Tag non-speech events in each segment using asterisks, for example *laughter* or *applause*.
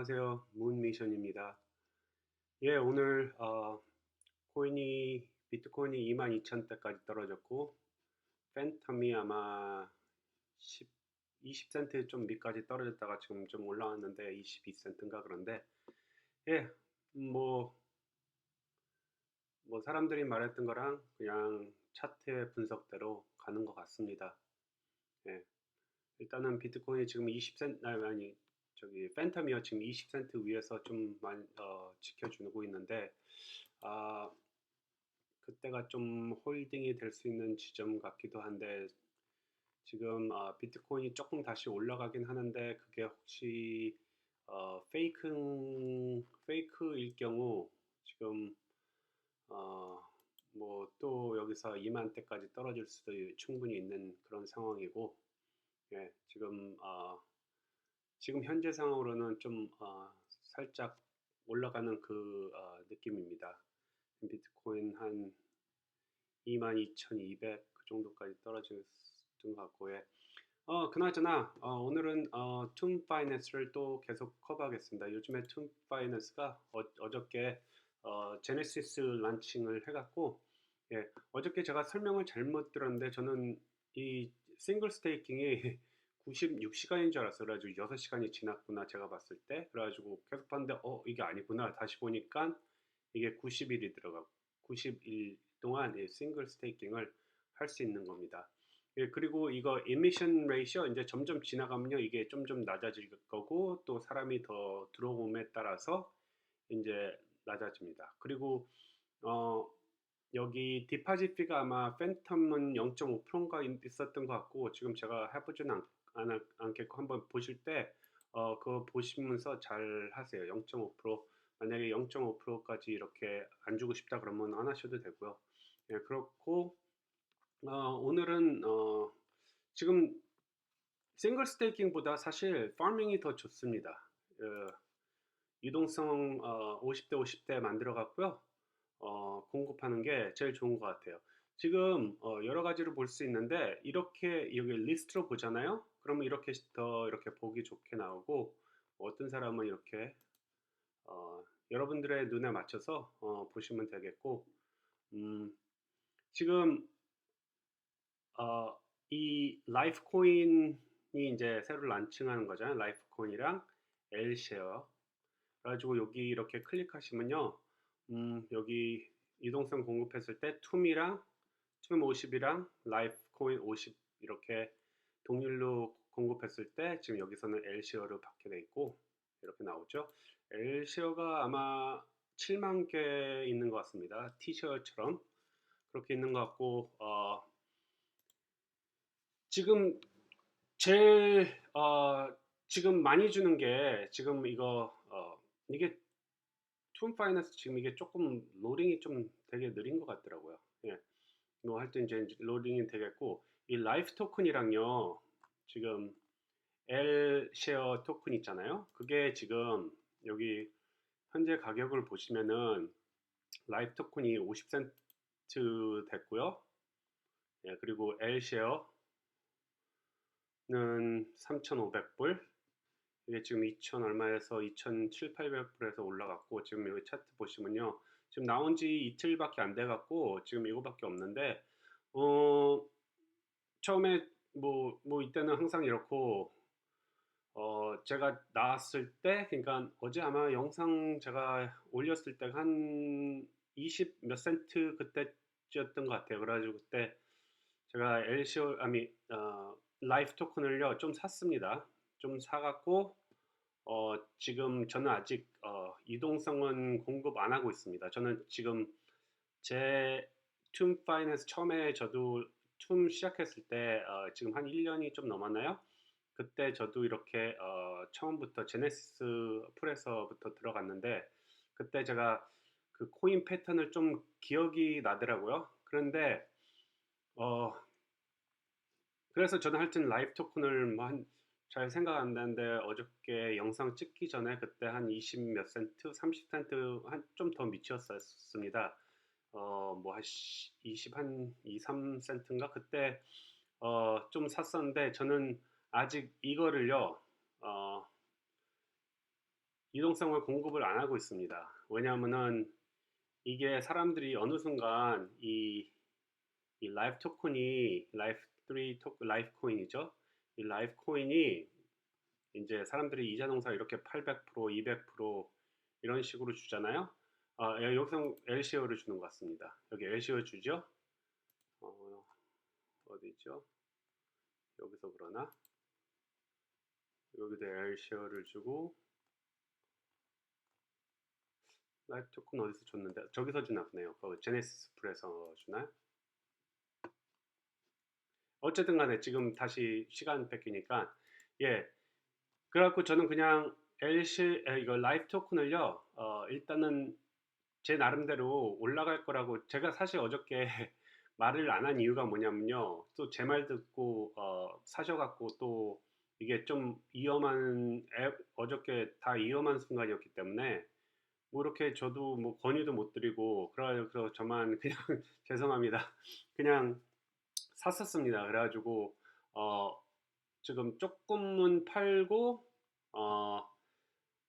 안녕하세요. 문미션입니다. 예, 오늘 어, 코인이 비트코인이 22,000대까지 떨어졌고 팬텀이 아마 10, 20센트 좀 밑까지 떨어졌다가 지금 좀 올라왔는데 22센트인가 그런데 예, 뭐, 뭐 사람들이 말했던 거랑 그냥 차트의 분석대로 가는 것 같습니다. 예, 일단은 비트코인이 지금 20센트 아니, 아니 저기 팬텀이요. 지금 20센트 위에서 좀 많이 어, 지켜주고 있는데 아 그때가 좀 홀딩이 될 수 있는 지점 같기도 한데 지금 어, 비트코인이 조금 다시 올라가긴 하는데 그게 혹시 어, 페이크 페이크일 경우 지금 어, 뭐 또 여기서 2만 대까지 떨어질 수도 충분히 있는 그런 상황이고 예, 지금 어, 지금 현재 상황으로는 좀 어, 살짝 올라가는 그 어, 느낌입니다. 비트코인 한 22,200 그 정도까지 떨어졌던 것 같고 요 어, 그나저나 어, 오늘은 어, 툼 파이낸스를 또 계속 커버하겠습니다. 요즘에 툼 파이낸스가 어, 저께 어, 제네시스 란칭을 해갖고 예, 어저께 제가 설명을 잘못 들었는데 저는 이 싱글 스테이킹이 *laughs* 96시간인 줄 알았어요. 그래가지고 6시간이 지났구나 제가 봤을 때 그래가지고 계속 봤는데 어 이게 아니구나 다시 보니까 이게 90일이 들어가고 90일 동안 이 싱글 스테이킹을 할 수 있는 겁니다. 예, 그리고 이거 emission ratio 이제 점점 지나가면요 이게 좀좀 낮아질 거고 또 사람이 더 들어옴에 따라서 이제 낮아집니다. 그리고 어 여기 디파짓 피가 아마 팬텀은 0.5%인가 있었던 것 같고 지금 제가 해보진 않, 않, 않겠고 한번 보실 때 어, 그거 보시면서 잘 하세요. 0.5% 만약에 0.5%까지 이렇게 안 주고 싶다 그러면 안 하셔도 되고요. 예, 그렇고 어, 오늘은 어, 지금 싱글 스테이킹보다 사실 파밍이 더 좋습니다. 어, 유동성 어, 50대 50대 만들어 갖고요. 어, 공급하는 게 제일 좋은 것 같아요. 지금 어, 여러 가지로 볼 수 있는데 이렇게 여기 리스트로 보잖아요. 그러면 이렇게 더 이렇게 보기 좋게 나오고 어떤 사람은 이렇게 어, 여러분들의 눈에 맞춰서 어, 보시면 되겠고 음, 지금 어, 이 라이프 코인이 이제 새로 란칭하는 거잖아요. 라이프 코인이랑 엘쉐어 그래가지고 여기 이렇게 클릭하시면요. 음, 여기 이동성 공급했을 때 툼이랑 툼 50이랑 라이프 코인 50 이렇게 동일로 공급했을 때 지금 여기서는 L시어를 받게 돼 있고 이렇게 나오죠. L시어가 아마 7만 개 있는 것 같습니다. T시어처럼 그렇게 있는 것 같고 어, 지금 제일 어, 지금 많이 주는 게 지금 이거 어, 이게 툰 파이낸스 지금 이게 조금 로딩이 좀 되게 느린 것 같더라고요. 예. 뭐 하여튼 이제 로딩이 되겠고 이 라이프 토큰이랑요 지금 L 쉐어 토큰 있잖아요. 그게 지금 여기 현재 가격을 보시면은 라이프 토큰이 50센트 됐고요. 예, 그리고 L 쉐어는 3,500불. 이게 지금 2,000 얼마에서 2,700불에서 올라갔고 지금 여기 차트 보시면요. 지금 나온 지 이틀밖에 안 돼 갖고 지금 이거밖에 없는데 어 처음에 뭐, 뭐 이때는 항상 이렇고 어 제가 나왔을 때 그러니까 어제 아마 영상 제가 올렸을 때 한 20 몇 센트 그때였던 것 같아요. 그래가지고 그때 제가 LCO 아미 어, 라이프 토큰을요 좀 샀습니다. 좀 사갖고 어, 지금 저는 아직 어, 이동성은 공급 안 하고 있습니다. 저는 지금 제 툼 파이낸스 처음에 저도 툼 시작했을 때 어, 지금 한 1년이 좀 넘었나요? 그때 저도 이렇게 어, 처음부터 제네시스 풀에서부터 들어갔는데 그때 제가 그 코인 패턴을 좀 기억이 나더라고요. 그런데 어 그래서 저는 하여튼 라이프 토큰을 뭐잘 생각 안 나는데 어저께 영상 찍기 전에 그때 한 20 몇 센트, 30 센트 한 좀 더 미쳤었습니다. 어뭐한 20 한 2, 3센트인가 그때 어 좀 샀었는데 저는 아직 이거를요 어 이동성을 공급을 안 하고 있습니다. 왜냐하면은 이게 사람들이 어느 순간 이, 이 라이프 토큰이 라이프 3 토, 라이프 코인이죠. 이 라이프 코인이 이제 사람들이 이자 농사 이렇게 800% 200% 이런 식으로 주잖아요. 아, 여기서 LCO를 주는 것 같습니다. 여기 LCO 주죠. 어, 어디 있죠? 여기서 그러나 여기도 LCO를 주고 라이프 토큰 어디서 줬는데 저기서 주나 보네요. 그 제네시스 풀에서 주나요? 어쨌든 간에 지금 다시 시간 뺏기니까 예 그래갖고 저는 그냥 LC 이거 라이프 토큰을요 어, 일단은 제 나름대로 올라갈 거라고 제가 사실 어저께 *laughs* 말을 안 한 이유가 뭐냐면요 또 제 말 듣고 어, 사셔갖고 또 이게 좀 위험한 앱, 어저께 다 위험한 순간이었기 때문에 뭐 이렇게 저도 뭐 권유도 못 드리고 그래서 저만 그냥 *laughs* 죄송합니다 그냥 샀었습니다. 그래가지고 어, 지금 조금은 팔고 어,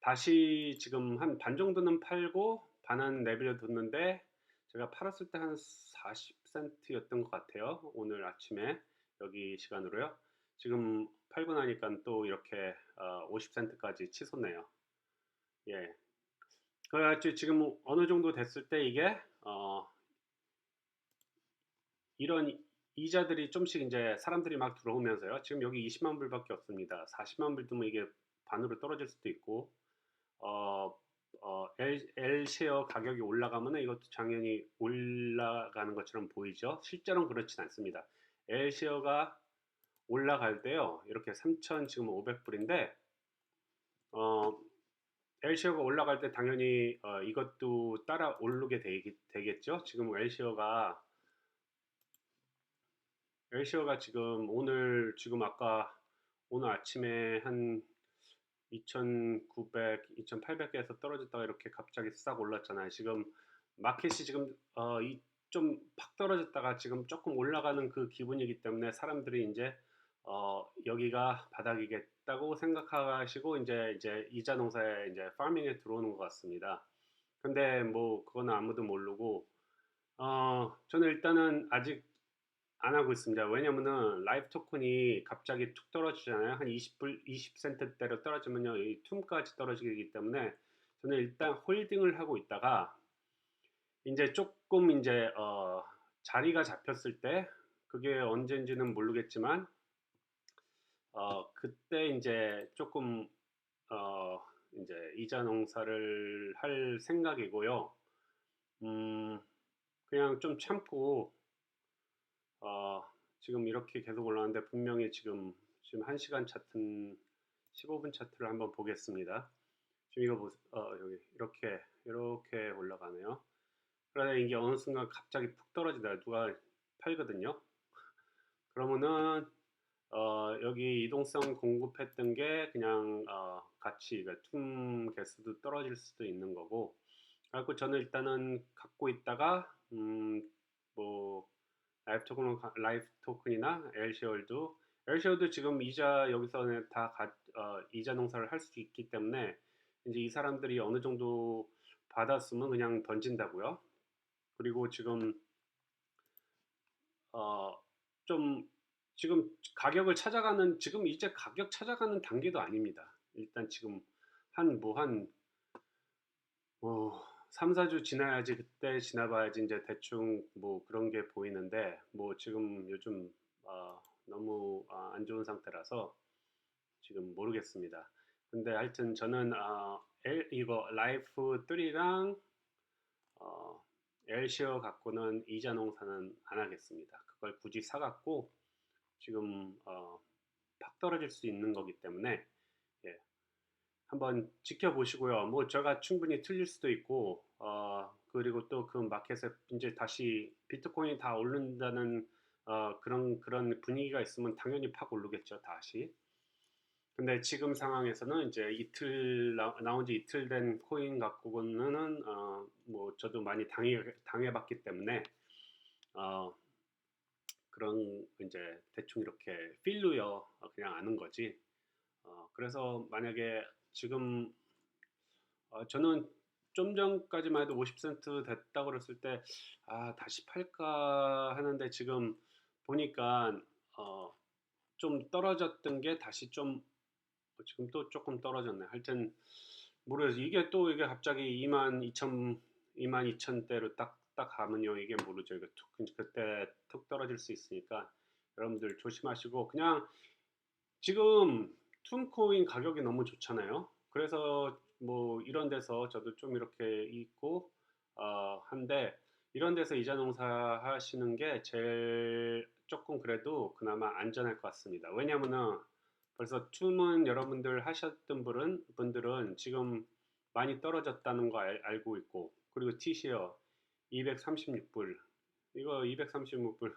다시 지금 한 반 정도는 팔고 반은 내버려 뒀는데 제가 팔았을 때 한 40센트였던 것 같아요. 오늘 아침에 여기 시간으로요. 지금 팔고 나니까 또 이렇게 어, 50센트까지 치솟네요. 예. 그래가지고 지금 어느 정도 됐을 때 이게 어, 이런 이자들이 좀씩 이제 사람들이 막 들어오면서요. 지금 여기 20만 불밖에 없습니다. 40만 불 두면 이게 반으로 떨어질 수도 있고, 어, 어, L, L 쉐어 가격이 올라가면 이것도 당연히 올라가는 것처럼 보이죠. 실제로는 그렇진 않습니다. L 쉐어가 올라갈 때요. 이렇게 3천 지금 500불인데, 어, L 쉐어가 올라갈 때 당연히 어, 이것도 따라 오르게 되겠 죠. 지금 L 쉐어가 엘시어가 지금 오늘 지금 아까 오늘 아침에 한 2,900, 2,800개에서 떨어졌다가 이렇게 갑자기 싹 올랐잖아요. 지금 마켓이 지금 어, 좀 팍 떨어졌다가 지금 조금 올라가는 그 기분이기 때문에 사람들이 이제 어, 여기가 바닥이겠다고 생각하시고 이제 이제 이자 농사에 이제 파밍에 들어오는 것 같습니다. 근데 뭐 그거는 아무도 모르고 어, 저는 일단은 아직 안 하고 있습니다. 왜냐면은 라이프 토큰이 갑자기 툭 떨어지잖아요. 한 20불, 20센트대로 떨어지면요. 이 툼까지 떨어지기 때문에 저는 일단 홀딩을 하고 있다가 이제 조금 이제 어 자리가 잡혔을 때 그게 언젠지는 모르겠지만 어 그때 이제 조금 어 이제 이자 농사를 할 생각이고요. 음 그냥 좀 참고 어, 지금 이렇게 계속 올라가는데 분명히 지금 지금 1시간 차트 15분 차트를 한번 보겠습니다. 지금 이거 보세요. 어, 여기 이렇게 이렇게 올라가네요. 그러다 이게 어느 순간 갑자기 푹 떨어지다 누가 팔거든요. 그러면은 어, 여기 이동성 공급했던 게 그냥 어, 같이 툼 개수도 떨어질 수도 있는 거고 그래고 저는 일단은 갖고 있다가 음, 뭐 라이프 토큰 라이프 토큰이나 엘시월도 엘시월도 지금 이자 여기서는 다 가, 어, 이자 농사를 할 수 있기 때문에 이제 이 사람들이 어느 정도 받았으면 그냥 던진다고요. 그리고 지금 어, 좀 지금 가격을 찾아가는 지금 이제 가격 찾아가는 단계도 아닙니다. 일단 지금 한 뭐한 뭐 3, 4주 지나야지 그때 지나봐야지 이제 대충 뭐 그런 게 보이는데 뭐 지금 요즘 어, 너무 어, 안 좋은 상태라서 지금 모르겠습니다. 근데 하여튼 저는 어, L, 이거 라이프 3랑 어, 엘시어 갖고는 이자 농사는 안 하겠습니다. 그걸 굳이 사갖고 지금 어, 팍 떨어질 수 있는 거기 때문에 예, 한번 지켜보시고요. 뭐 제가 충분히 틀릴 수도 있고 어, 그리고 또 그 마켓에 이제 다시 비트코인이 다 오른다는 어, 그런 그런 분위기가 있으면 당연히 팍 오르겠죠 다시. 근데 지금 상황에서는 이제 이틀 나, 나온 지 이틀 된 코인 갖고는 어, 뭐 저도 많이 당해 당해봤기 때문에 어, 그런 이제 대충 이렇게 필루여 그냥 아는 거지. 어, 그래서 만약에 지금 어, 저는 좀 전까지만 해도 50센트 됐다고 그랬을 때, 아, 다시 팔까 하는데 지금 보니까, 어, 좀 떨어졌던 게 다시 좀, 어, 지금 또 조금 떨어졌네. 하여튼, 모르겠어요. 이게 또 이게 갑자기 2만 2천, 2만 2천 대로 딱, 딱 가면요. 이게 모르죠. 이거 툭, 그때 툭 떨어질 수 있으니까 여러분들 조심하시고, 그냥 지금 툼코인 가격이 너무 좋잖아요. 그래서 뭐 이런 데서 저도 좀 이렇게 있고 어, 한데 이런 데서 이자 농사 하시는 게 제일 조금 그래도 그나마 안전할 것 같습니다. 왜냐면은 벌써 툼은 여러분들 하셨던 분은 분들은 지금 많이 떨어졌다는 거 알, 알고 있고 그리고 티시어 236불 이거 236불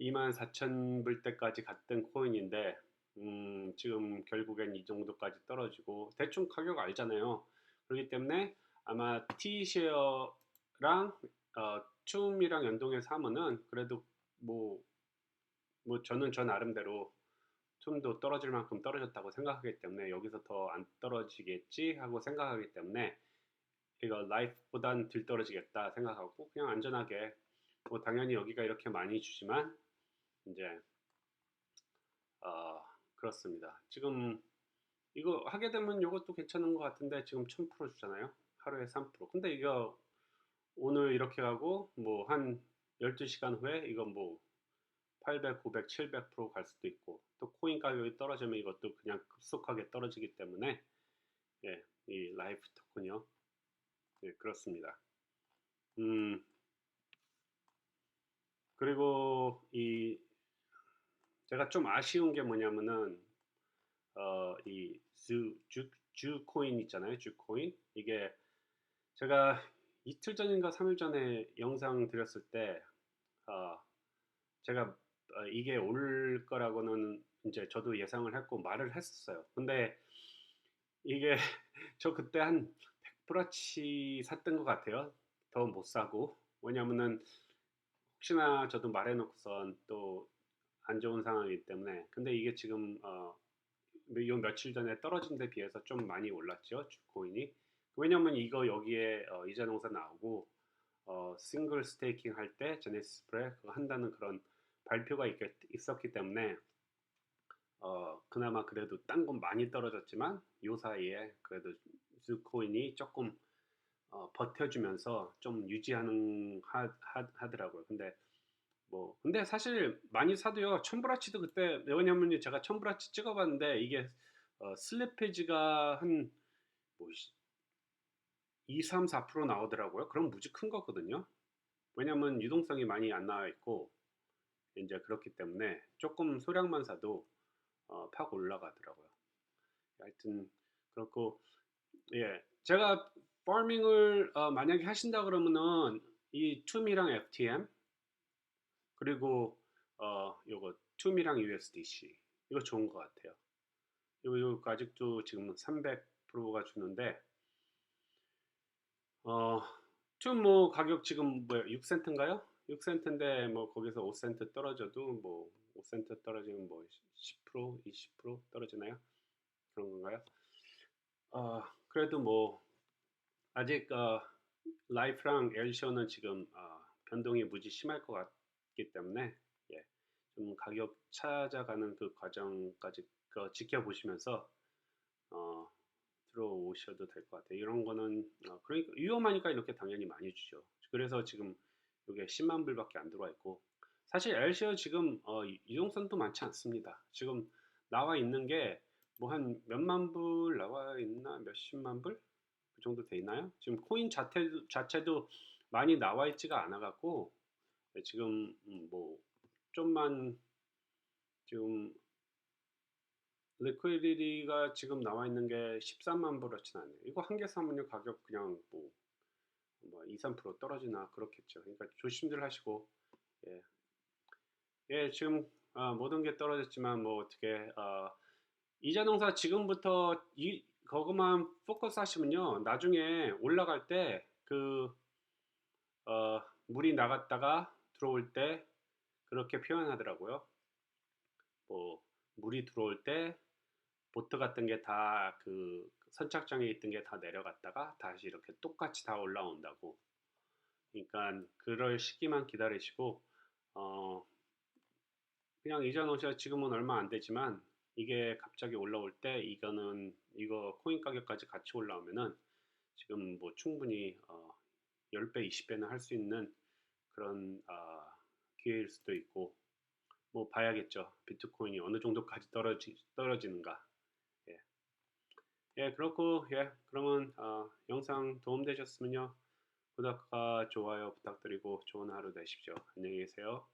24,000불 *laughs* 때까지 갔던 코인인데 음, 지금 결국엔 이 정도까지 떨어지고 대충 가격 알잖아요. 그렇기 때문에 아마 T쉐어랑 어, 춤이랑 연동해서 하면은 그래도 뭐, 뭐 저는 저 나름대로 춤도 떨어질 만큼 떨어졌다고 생각하기 때문에 여기서 더 안 떨어지겠지 하고 생각하기 때문에 이거 라이프보단 덜 떨어지겠다 생각하고 그냥 안전하게 뭐 당연히 여기가 이렇게 많이 주지만 이제 어, 그렇습니다. 지금 이거 하게 되면 이것도 괜찮은 것 같은데 지금 1000% 주잖아요. 하루에 3%. 근데 이거 오늘 이렇게 가고 뭐 한 12시간 후에 이거 뭐 800, 900, 700%갈 수도 있고 또 코인 가격이 떨어지면 이것도 그냥 급속하게 떨어지기 때문에 예, 이 라이프 토큰이요. 예, 그렇습니다. 음, 그리고 이 제가 좀 아쉬운 게 뭐냐면은 어, 이 주, 주, 주 코인 있잖아요. 주 코인. 이게 제가 이틀 전인가 3일 전에 영상 드렸을 때 어, 제가 어, 이게 올 거라고는 이제 저도 예상을 했고 말을 했었어요. 근데 이게 *laughs* 저 그때 한 100%치 샀던 것 같아요. 더 못 사고. 왜냐면은 혹시나 저도 말해놓고선 또 안 좋은 상황이기 때문에. 근데 이게 지금 어, 요 며칠 전에 떨어진 데 비해서 좀 많이 올랐죠. 주코인이. 왜냐면 이거 여기에 어, 이자 농사 나오고 어, 싱글 스테이킹 할 때 제네시스 프레 그거 한다는 그런 발표가 있, 있었기 때문에 어, 그나마 그래도 딴 건 많이 떨어졌지만 요 사이에 그래도 주코인이 조금 어, 버텨주면서 좀 유지하는 하, 하, 더라고요 근데 뭐 근데 사실 많이 사도요. 첨브라치도 그때 왜냐면 제가 첨브라치 찍어봤는데 이게 어, 슬리페이지가 한 뭐 2, 3, 4% 나오더라고요. 그럼 무지 큰 거거든요. 왜냐면 유동성이 많이 안 나와 있고 이제 그렇기 때문에 조금 소량만 사도 어, 팍 올라가더라고요. 하여튼 그렇고 예 제가 파밍을 어, 만약에 하신다 그러면은 이 툼이랑 FTM 그리고 어 요거 투미랑 USDC 이거 좋은 것 같아요. 이거, 이거 아직도 지금 300%가 주는데 어 툼 뭐 가격 지금 뭐 6센트인가요? 6센트인데 뭐 거기서 5센트 떨어져도 뭐 5센트 떨어지면 뭐 10% 20% 떨어지나요? 그런 건가요? 어 그래도 뭐 아직 어, 라이프랑 엘시오는 지금 어, 변동이 무지 심할 것 같아요. 있기 때문에 예, 좀 가격 찾아가는 그 과정까지 그 지켜보시면서 어, 들어오셔도 될 것 같아요. 이런 거는 어, 그러니까 위험하니까 이렇게 당연히 많이 주죠. 그래서 지금 이게 10만 불밖에 안 들어와 있고 사실 LCO 지금 어, 이동선도 많지 않습니다. 지금 나와 있는 게 뭐 한 몇만 불 나와 있나 몇십만 불? 그 정도 돼 있나요? 지금 코인 자체, 자체도 많이 나와 있지가 않아 갖고 네, 지금 음, 뭐 좀만 지금 리퀴디티가 지금 나와 있는 게 13만 불어치는 않네요. 이거 한 개 사면요 가격 그냥 뭐, 뭐 2, 3% 떨어지나 그렇겠죠. 그러니까 조심들 하시고 예, 예 지금 어, 모든 게 떨어졌지만 뭐 어떻게 어, 이자 농사 지금부터 이 그것만 포커스 하시면요 나중에 올라갈 때그 어, 물이 나갔다가 들어올 때 그렇게 표현하더라고요. 뭐 물이 들어올 때 보트 같은 게 다 그 선착장에 있던 게 다 내려갔다가 다시 이렇게 똑같이 다 올라온다고. 그러니까 그럴 시기만 기다리시고 어 그냥 이전 오셔 지금은 얼마 안 되지만 이게 갑자기 올라올 때 이거는 이거 코인 가격까지 같이 올라오면은 지금 뭐 충분히 어 10배, 20배는 할 수 있는 그런 아, 기회일 수도 있고 뭐 봐야겠죠. 비트코인이 어느 정도까지 떨어지, 떨어지는가. 예. 예, 그렇고 예, 그러면 어, 영상 도움 되셨으면요. 구독과 좋아요 부탁드리고 좋은 하루 되십시오. 안녕히 계세요.